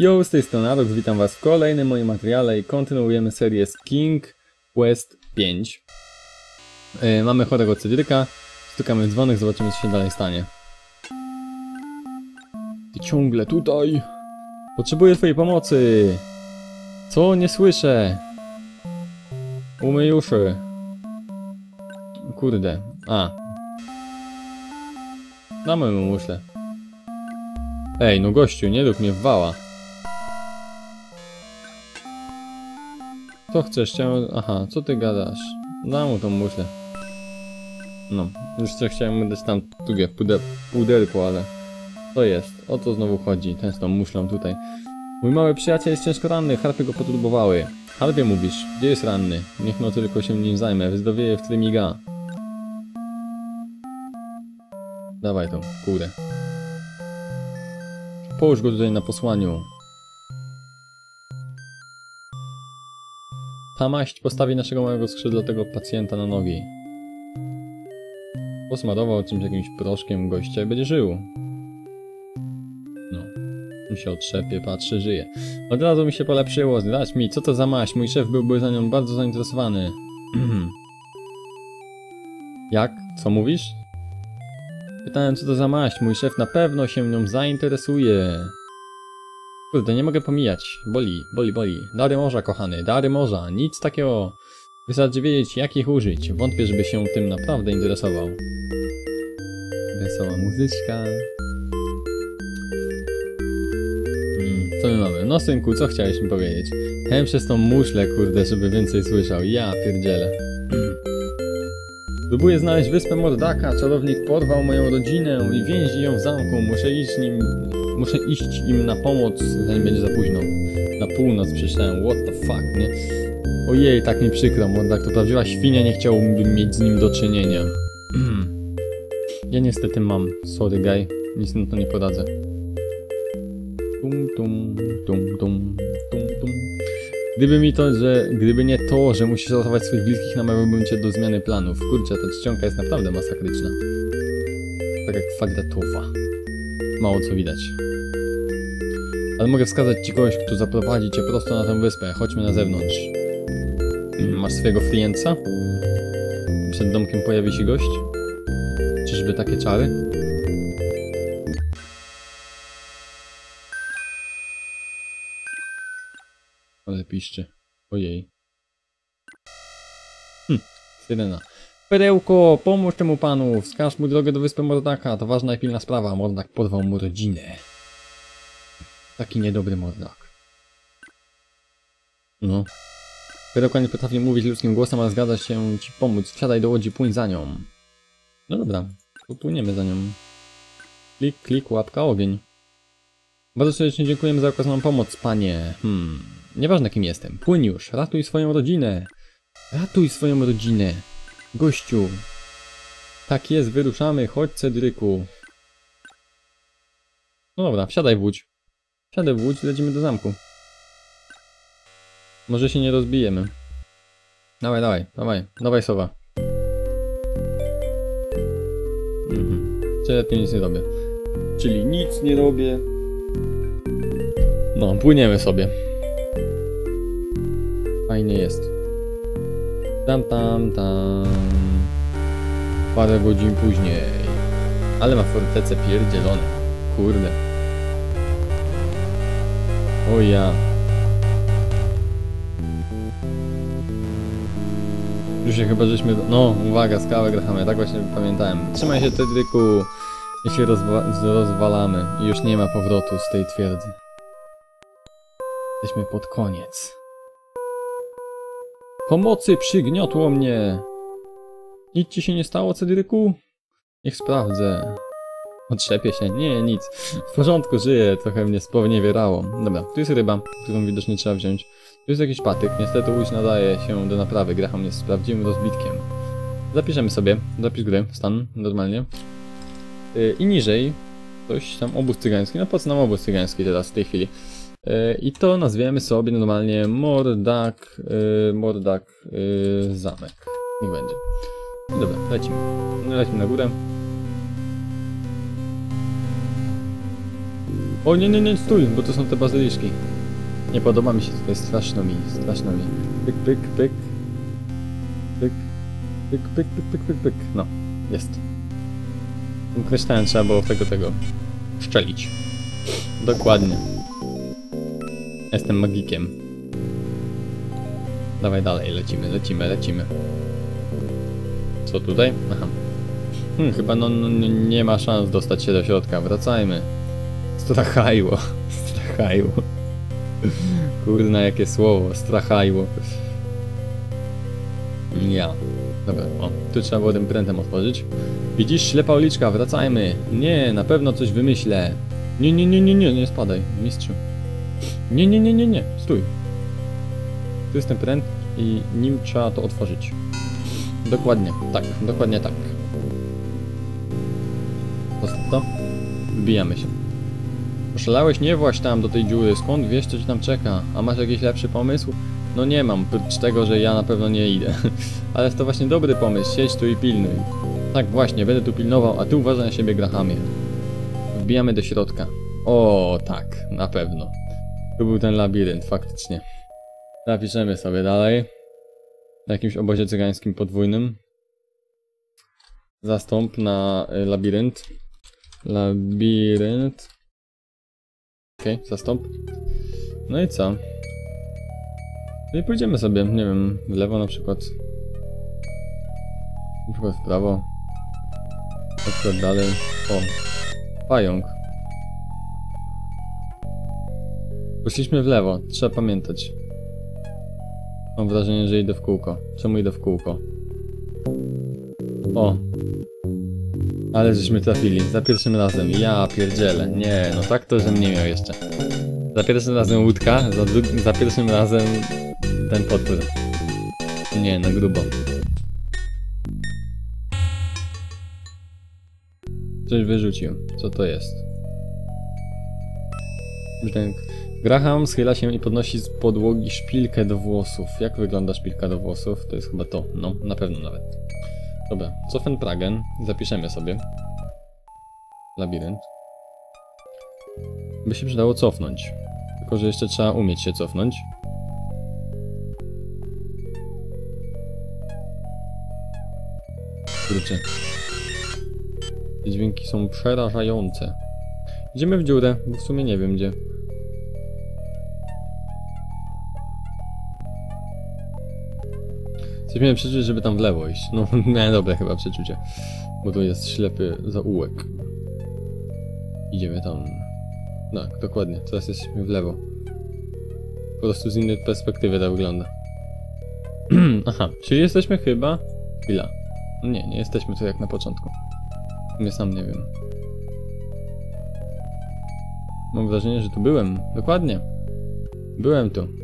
Yo, z tej strony Adox, witam was w kolejnym moim materiale i kontynuujemy serię z King Quest 5. Yy, mamy chorego Cedryka, stukamy w dzwonek, zobaczymy co się dalej stanie. Ty ciągle tutaj! Potrzebuję twojej pomocy! Co? Nie słyszę! Umyj uszy. Kurde. A. Damy mu muszle. Ej, no gościu, nie rób mnie wała. Co chcesz? Chciałem... Aha, co ty gadasz? Dam mu tą muszlę. No, już co chciałem mu dać tam drugie pude, puderku, ale... To jest, o co znowu chodzi, ten z tą muszlą tutaj. Mój mały przyjaciel jest ciężko ranny, harpy go poturbowały. Harpie mówisz, gdzie jest ranny? Niech no tylko się nim zajmę, wyzdrowieje w trymiga. Dawaj tą kurę. Połóż go tutaj na posłaniu. Ta maść postawi naszego małego skrzydlatego pacjenta na nogi. Posmarował czymś jakimś proszkiem gościa i będzie żył. No. On się otrzepie, patrzy, żyje. Od razu mi się polepszyło, zdać mi, co to za maść? Mój szef byłby za nią bardzo zainteresowany. Jak? Co mówisz? Pytałem, co to za maść. Mój szef na pewno się nią zainteresuje. Kurde, nie mogę pomijać. Boli, boli, boli. Dary morza, kochany, dary morza. Nic takiego. Wystarczy wiedzieć, jak ich użyć. Wątpię, żeby się tym naprawdę interesował. Wesoła muzyczka. Hmm, co my mamy? No synku, co chciałeś mi powiedzieć? Chciałem przez tą muszlę, kurde, żeby więcej słyszał. Ja pierdzielę. Próbuję znaleźć wyspę Mordaka. Czarownik porwał moją rodzinę i więzi ją w zamku. Muszę iść nim. Muszę iść im na pomoc, zanim będzie za późno. Na północ przyszedłem. What the fuck, nie? Ojej, tak mi przykro, Mordak to prawdziwa świnia, nie chciałbym mieć z nim do czynienia. ja niestety mam. Sorry, guy. Nic na to nie poradzę. Tum, tum, tum, tum, tum, tum. Gdyby mi to, że... Gdyby nie to, że musisz ratować swoich bliskich, namawiałbym cię do zmiany planów. Kurczę, ta czcionka jest naprawdę masakryczna. Tak jak kwadratowa. Mało co widać. Ale mogę wskazać ci kogoś, kto zaprowadzi cię prosto na tę wyspę. Chodźmy na zewnątrz. Masz swojego klienta? Przed domkiem pojawi się gość? Czyżby takie czary? Ale piszczy. Ojej. Hm, syrena. Perełko, pomóż temu panu, wskaż mu drogę do wyspy Mordaka, to ważna i pilna sprawa. Mordak porwał mu rodzinę. Taki niedobry Mordak. No. Perełka nie potrafi mówić ludzkim głosem, ale zgadza się ci pomóc. Wsiadaj do łodzi, płyń za nią. No dobra, popłyniemy za nią. Klik, klik, łapka, ogień. Bardzo serdecznie dziękujemy za okazaną pomoc, panie. Hmm, nieważne kim jestem. Płyń już, ratuj swoją rodzinę. Ratuj swoją rodzinę. Gościu. Tak jest, wyruszamy, chodź Cedryku. No dobra, wsiadaj w łódź. Wsiadaj w łódź i lecimy do zamku. Może się nie rozbijemy. Dawaj, dawaj, dawaj, dawaj sowa. Mhm. Czyli nic nie robię. Czyli nic nie robię. No, płyniemy sobie. Fajnie jest. Tam, tam, tam. Parę godzin później. Ale ma fortecę pierdzielone. Kurde. O ja. Już się chyba żeśmy... No, uwaga, skałę grachamy, tak właśnie pamiętałem. Trzymaj się, Tedryku. I się rozwa rozwalamy. I już nie ma powrotu z tej twierdzy. Jesteśmy pod koniec. Pomocy przygniotło mnie! Nic ci się nie stało, Cedryku? Niech sprawdzę. Otrzepię się. Nie, nic. W porządku, żyję. Trochę mnie sponiewierało. Dobra, tu jest ryba, którą widocznie trzeba wziąć. Tu jest jakiś patyk. Niestety łódź nadaje się do naprawy. Graham jest prawdziwym rozbitkiem. Zapiszemy sobie. Zapis gry. Stan. Normalnie. Yy, I niżej. Coś tam obóz cygański. No po co nam obóz cygański teraz w tej chwili? Yy, I to nazwiemy sobie normalnie Mordak. Yy, Mordak. Yy, zamek. Niech będzie. Dobra, lecimy. Lecimy na górę. O nie, nie, nie, stój, bo to są te bazyliszki. Nie podoba mi się tutaj, straszno mi, straszno mi. Pyk, pyk, pyk. Pyk, pyk, pyk, pyk, pyk, pyk, pyk. No, jest. Tym kryształem trzeba było tego, tego szczelić. Dokładnie. Jestem magikiem. Dawaj dalej, lecimy, lecimy, lecimy. Co tutaj? Aha. Hmm, chyba no, no nie- nie ma szans dostać się do środka. Wracajmy. Strachajło. Strachajło. Kurna, jakie słowo. Strachajło. Ja. Dobra, o. Tu trzeba było tym prętem otworzyć. Widzisz, ślepa uliczka, wracajmy. Nie, na pewno coś wymyślę. Nie, nie, nie, nie, nie, nie spadaj, mistrzu. Nie, nie, nie, nie, nie, stój. Tu jest ten pręt i nim trzeba to otworzyć. Dokładnie, tak, dokładnie tak. Postaw to. Wbijamy się. Poszalałeś? Nie właź tam do tej dziury. Skąd wiesz, co ci tam czeka? A masz jakiś lepszy pomysł? No nie mam, prócz tego, że ja na pewno nie idę. Ale to właśnie dobry pomysł. Siedź tu i pilnuj. Tak właśnie, będę tu pilnował, a ty uważaj na siebie, Grahamie. Wbijamy do środka. O, tak, na pewno. Tu był ten labirynt, faktycznie. Zapiszemy sobie dalej. Na jakimś obozie cygańskim podwójnym. Zastąp na y, labirynt. Labirynt. Okej, zastąp. No i co? No i pójdziemy sobie, nie wiem, w lewo na przykład. Na przykład w prawo. Na przykład dalej. O, pająk. Poszliśmy w lewo, trzeba pamiętać. Mam wrażenie, że idę w kółko. Czemu idę w kółko? O. Ale żeśmy trafili. Za pierwszym razem. Ja pierdzielę. Nie, no tak to, żem nie miał jeszcze. Za pierwszym razem łódka, za, za pierwszym razem ten potwór. Nie, no grubo. Coś wyrzucił. Co to jest? Brzdęk. Graham schyla się i podnosi z podłogi szpilkę do włosów. Jak wygląda szpilka do włosów? To jest chyba to. No, na pewno nawet. Dobra, Coffenpragen. Zapiszemy sobie. Labirynt. By się przydało cofnąć. Tylko, że jeszcze trzeba umieć się cofnąć. Kurczę. Te dźwięki są przerażające. Idziemy w dziurę, bo w sumie nie wiem gdzie. Coś miałem przeczuć, żeby tam w lewo iść. No, miałem dobre chyba przeczucie. Bo tu jest ślepy zaułek. Idziemy tam. Tak, dokładnie. Teraz jesteśmy w lewo. Po prostu z innej perspektywy to wygląda. Aha, czyli jesteśmy chyba... Chwila. Nie, nie jesteśmy tu jak na początku. Ja sam nie wiem. Mam wrażenie, że tu byłem. Dokładnie. Byłem tu.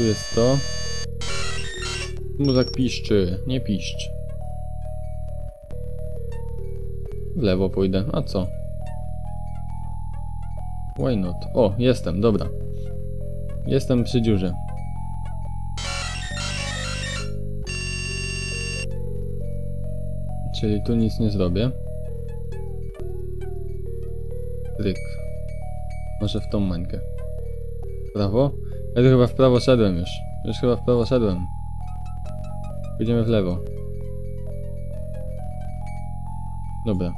Tu jest to. Muzak piszczy. Nie piszcz. W lewo pójdę. A co? Why not? O, jestem, dobra. Jestem przy dziurze. Czyli tu nic nie zrobię. Ryk. Może w tą mańkę. Prawo? Ja tu chyba w prawo szedłem już. Już chyba w prawo szedłem. Pójdziemy w lewo. Dobra.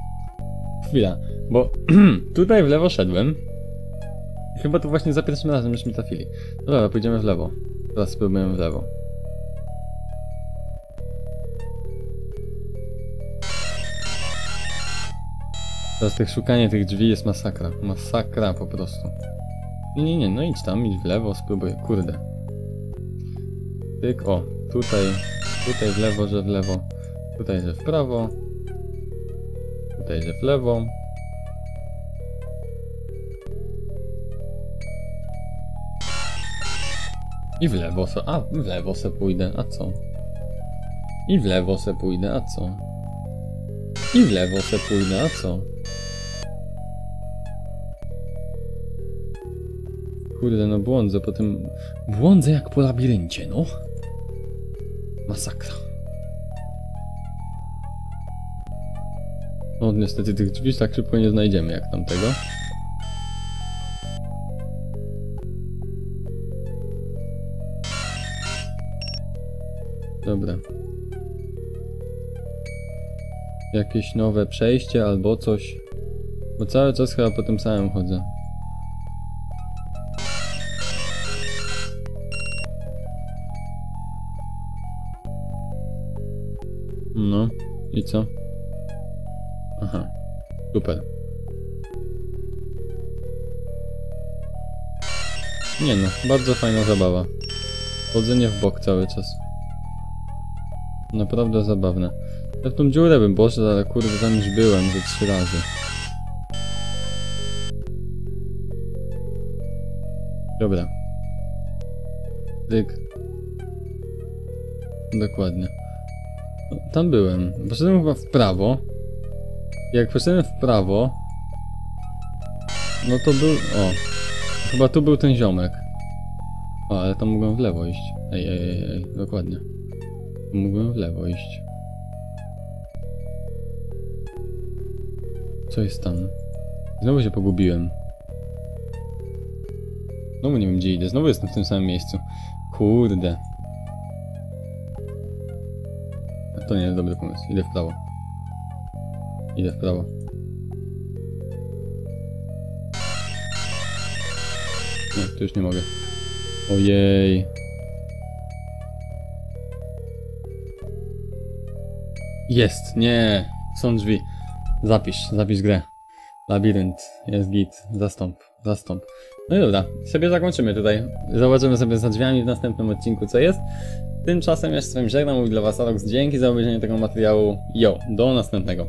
Chwila, bo tutaj w lewo szedłem. Chyba tu właśnie za pierwszym razem żeśmy trafili. No dobra, pójdziemy w lewo. Teraz spróbujemy w lewo. Teraz tych szukanie tych drzwi jest masakra. Masakra po prostu. Nie, nie, nie, no idź tam, idź w lewo, spróbuj, kurde. Tyk, o, tutaj, tutaj w lewo, że w lewo, tutaj, że w prawo, tutaj, że w lewo. I w lewo se, a w lewo se pójdę, a co? I w lewo se pójdę, a co? I w lewo se pójdę, a co? Kurde, no błądzę po tym... Błądzę jak po labiryncie, no. Masakra. O, niestety tych drzwi tak szybko nie znajdziemy jak tamtego. Dobra. Jakieś nowe przejście albo coś. Bo cały czas chyba po tym samym chodzę. Co? Aha, super. Nie no, bardzo fajna zabawa. Chodzenie w bok cały czas. Naprawdę zabawne. Ja w tą dziurę bym poszedł, ale kurde tam już byłem ze trzy razy. Dobra. Tyk. Dokładnie. Tam byłem. Poszedłem chyba w prawo. Jak poszedłem w prawo, no to był. O. Chyba tu był ten ziomek. O, ale tam mogłem w lewo iść. Ej, ej, ej, ej, dokładnie. Mogłem w lewo iść. Co jest tam? Znowu się pogubiłem. Znowu nie wiem gdzie idę, znowu jestem w tym samym miejscu. Kurde. To nie jest dobry pomysł. Idę w prawo. Idę w prawo. Nie, tu już nie mogę. Ojej. Jest, nie. Są drzwi. Zapisz, zapisz grę. Labirynt, jest git. Zastąp, zastąp. No i dobra, sobie zakończymy tutaj. Zobaczymy sobie za drzwiami w następnym odcinku co jest. Tymczasem ja się z wami żegnam, mówi dla was Alex. Dzięki za obejrzenie tego materiału. Jo, do następnego.